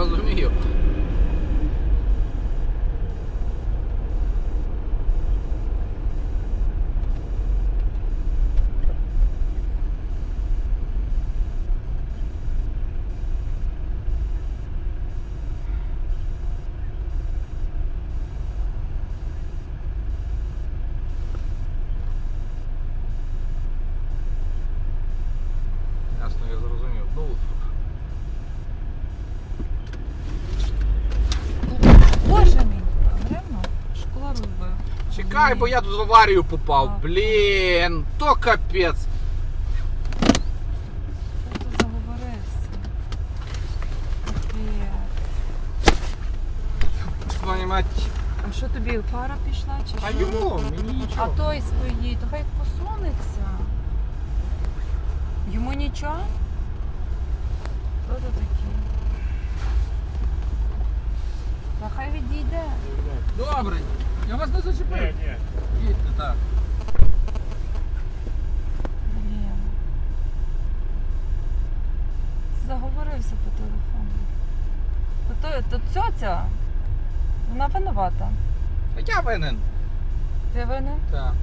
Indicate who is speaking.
Speaker 1: caras do Rio. Чекай, бо я тут в аварію попав.
Speaker 2: А.
Speaker 1: Блін, то капець. Твою мать.
Speaker 2: А що тобі фара пішла чи
Speaker 1: А
Speaker 2: що?
Speaker 1: йому, мені
Speaker 2: А
Speaker 1: нічого.
Speaker 2: той стоїть, то хай посунеться. Йому нічого? Хто це такий? Та хай відійде.
Speaker 1: Добре, я вас не зачепив.
Speaker 3: ні. ні.
Speaker 1: Їдьте, так.
Speaker 2: Блін. Заговорився по телефону. То, то, то цьоця, вона винувата.
Speaker 1: Я винен.
Speaker 2: Ти винен?
Speaker 1: Так.